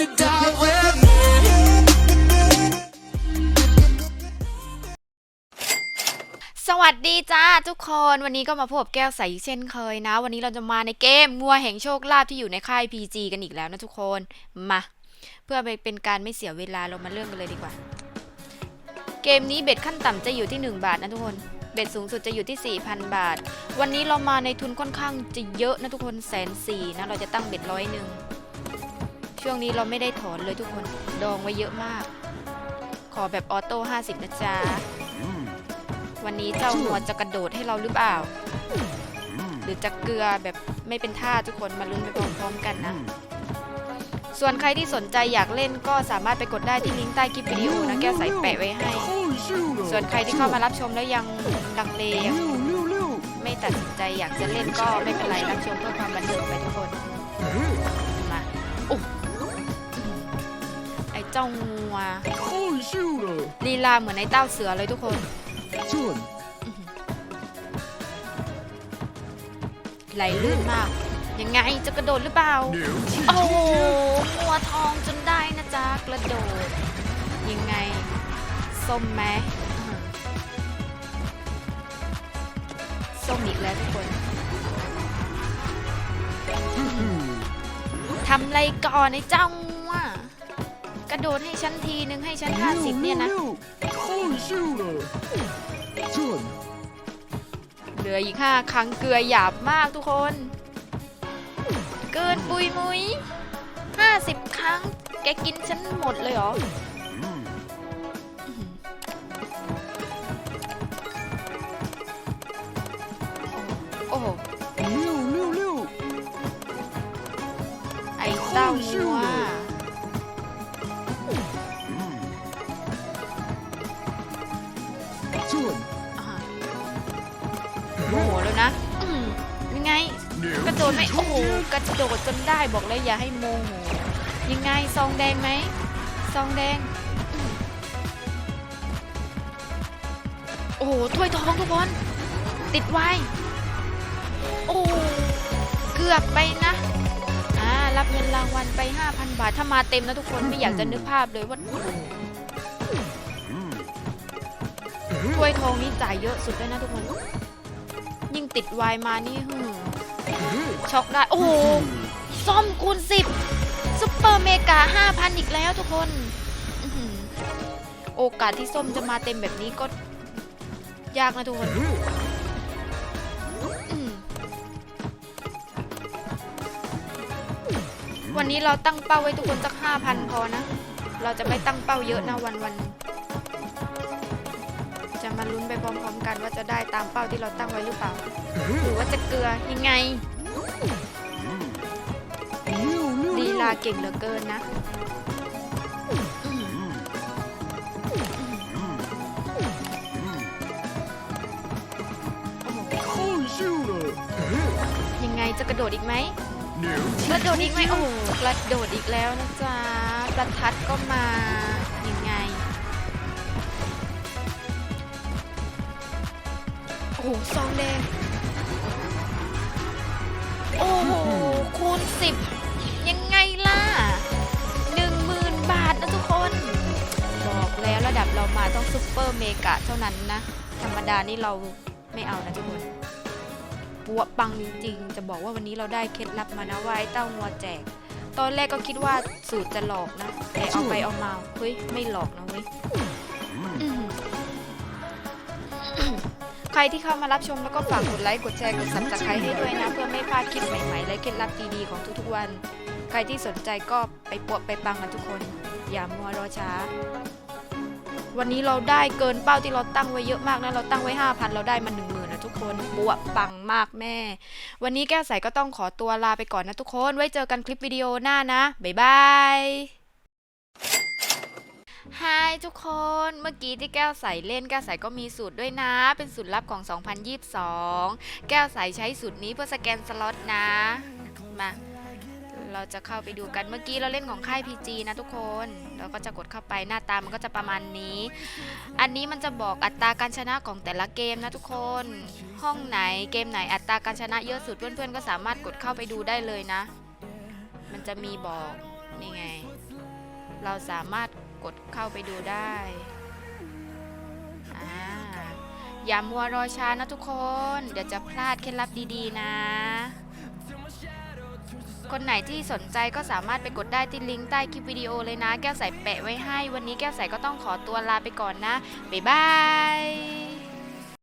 you down with me? สวัสดีจ้าทุกคนวันนี้ก็มาพบกับแก้วใสเช่นเคยนะ วันนี้เราจะมาในเกมงัวแห่งโชคลาภที่อยู่ในค่าย PG กันอีกแล้วนะทุกคนมา เพื่อไปเป็นการไม่เสียเวลาเรามาเริ่มกันเลยดีกว่า เกมนี้เบ็ดขั้นต่ำจะอยู่ที่ 1 บาทนะทุกคนเบ็ดสูงสุดจะอยู่ที่ 4,000 บาท วันนี้เรามาในทุนค่อนข้างจะเยอะนะทุกคนแสนสี่นะเราจะตั้งเบ็ดร้อยหนึ่ง ช่วงนี้เราไม่ได้ถอนเลยทุกคน ดองไว้เยอะมาก ขอแบบออโต้50 นะจ๊ะ วันนี้เจ้าหัวจะกระโดดให้เราหรือเปล่า หรือจะเกลือแบบไม่เป็นท่าทุกคนมาลุ้นไปพร้อมๆกันนะ ส่วนใครที่สนใจอยากเล่นก็สามารถไปกดได้ที่ลิงก์ใต้คลิปวิดีโอนะแก้วใส่แปะไว้ให้ ส่วนใครที่เข้ามารับชมแล้วยังลังเลยังไม่ตัดสินใจอยากจะเล่นก็ไม่เป็นไรรับชมเพื่อความบันเทิงไปทุกคน เจ้างัวลีลาเหมือนไอ้เต้าเสือเลยทุกคน ไหลลื่นมาก ยังไงจะกระโดดหรือเปล่า โอ้โหมัวทองจนได้นะจ๊ะ กระโดด ยังไง ส้มไหมอื้อหือส้มอีกแล้วทุกคนทำอะไรก่อนไอ้เจ้างัว กระโดดให้ฉันทีนึงให้ฉันห้าสิบเนี่ยนะ เหลืออีกห้าครั้งเกลือหยาบมากทุกคน เกินปุยมุยห้าสิบครั้ง แกกินฉันหมดเลยเหรออื้อหือโอ้โหไอ้เต้างัว อ่าโมโหแล้วนะอืมยังไง กระโดดไม่โอ้โหกระโดดจนได้บอกเลยอย่าให้โมโหยังไงซองแดงไหมซองแดงอืมโอ้โหถ้วยทองทุกคน ติดไว้ โอ้เกือบไปนะอ่ารับเงินรางวัลไป 5,000 บาท ถ้ามาเต็มนะทุกคนไม่อยากจะนึกภาพเลยว่า ถ้วยทองนี้จ่ายเยอะสุดเลยนะทุกคน ยิ่งติดไวน์มานี่หืมช็อกได้ โอ้โหซ่อมคูณสิบซุปเปอร์เมกา5,000อีกแล้วทุกคนอื้อหือโอกาสที่ส้มจะมาเต็มแบบนี้ก็ ยากนะทุกคนอืมวันนี้เราตั้งเป้าไว้ทุกคนสัก5,000พอนะ เราจะไม่ตั้งเป้าเยอะนะวันวันๆจะ มาลุ้นไปพร้อมๆกันว่าจะได้ตามเป้าที่เราตั้งไว้หรือเปล่า หรือว่าจะเกลือยังไงลีลาเก่งเหลือเกินนะอืมยังไงจะกระโดดอีกไหมกระโดดอีกไหมโอ้โหกระโดดอีกแล้วนะจ๊ะประทัดก็มา อ้โหซองแดง โอ้โห คูณสิบยังไงล่ะหนึ่งหมื่นบาทนะทุกคน บอกแล้วระดับเรามาต้องซุปเปอร์เมกะเท่านั้นนะ ธรรมดานี่เราไม่เอานะทุกคนปัวปังจริงๆ จะบอกว่าวันนี้เราได้เคล็ดลับมานะว่าไอ้เต้างัวแจก ตอนแรกก็คิดว่าสูตรจะหลอกนะ แต่เอาไปเอามาเฮ้ยไม่หลอกนะเว้ย รที่เข้ามารับชมแล้วก็ฝากกดไลค์ กดแชร์ กดซับสไครต์ให้ด้วยนะ เพื่อไม่พลาดคลิปใหม่ๆ และเคล็ดลับดีๆของทุกๆวัน ใครที่สนใจก็ไปปวดไปปังกันทุกคน อย่ามัวรอช้า วันนี้เราได้เกินเป้าที่เราตั้งไว้เยอะมากนะ เราตั้งไว้ 5,000 เราได้มา 1 0,000นะทุกคนบวปังมากแม่ วันนี้แก้วใสก็ต้องขอตัวลาไปก่อนนะทุกคน ไว้เจอกันคลิปวิดีโอหน้านะ บ๊ายบาย ฮทุกคนเมื่อกี้ที่แก้วใสเล่นแก้วใสก็มีสูตรด้วยนะ เป็นสูตรลับของ 2022 แก้วใสใช้สูตรนี้เพื่อสแกนสล็อตนะ มา เราจะเข้าไปดูกันเมื่อกี้เราเล่นของค่าย PG นะทุกคนเราก็จะกดเข้าไปหน้าตามันก็จะประมาณนี้ อันนี้มันจะบอกอัตราการชนะของแต่ละเกมนะทุกคน ห้องไหนเกมไหนอัตราการชนะเยอะสุดเพื่อนๆก็สามารถกดเข้าไปดูได้เลยนะ มันจะมีบอกนี่ไง เราสามารถกดเข้าไปดูได้อย่ามัวรอช้านะทุกคน เดี๋ยวจะพลาดเคล็ดลับดีๆนะ คนไหนที่สนใจก็สามารถไปกดได้ที่ลิงก์ใต้คลิปวิดีโอเลยนะ แก้วใส่แปะไว้ให้ วันนี้แก้วใส่ก็ต้องขอตัวลาไปก่อนนะ บ๊ายบาย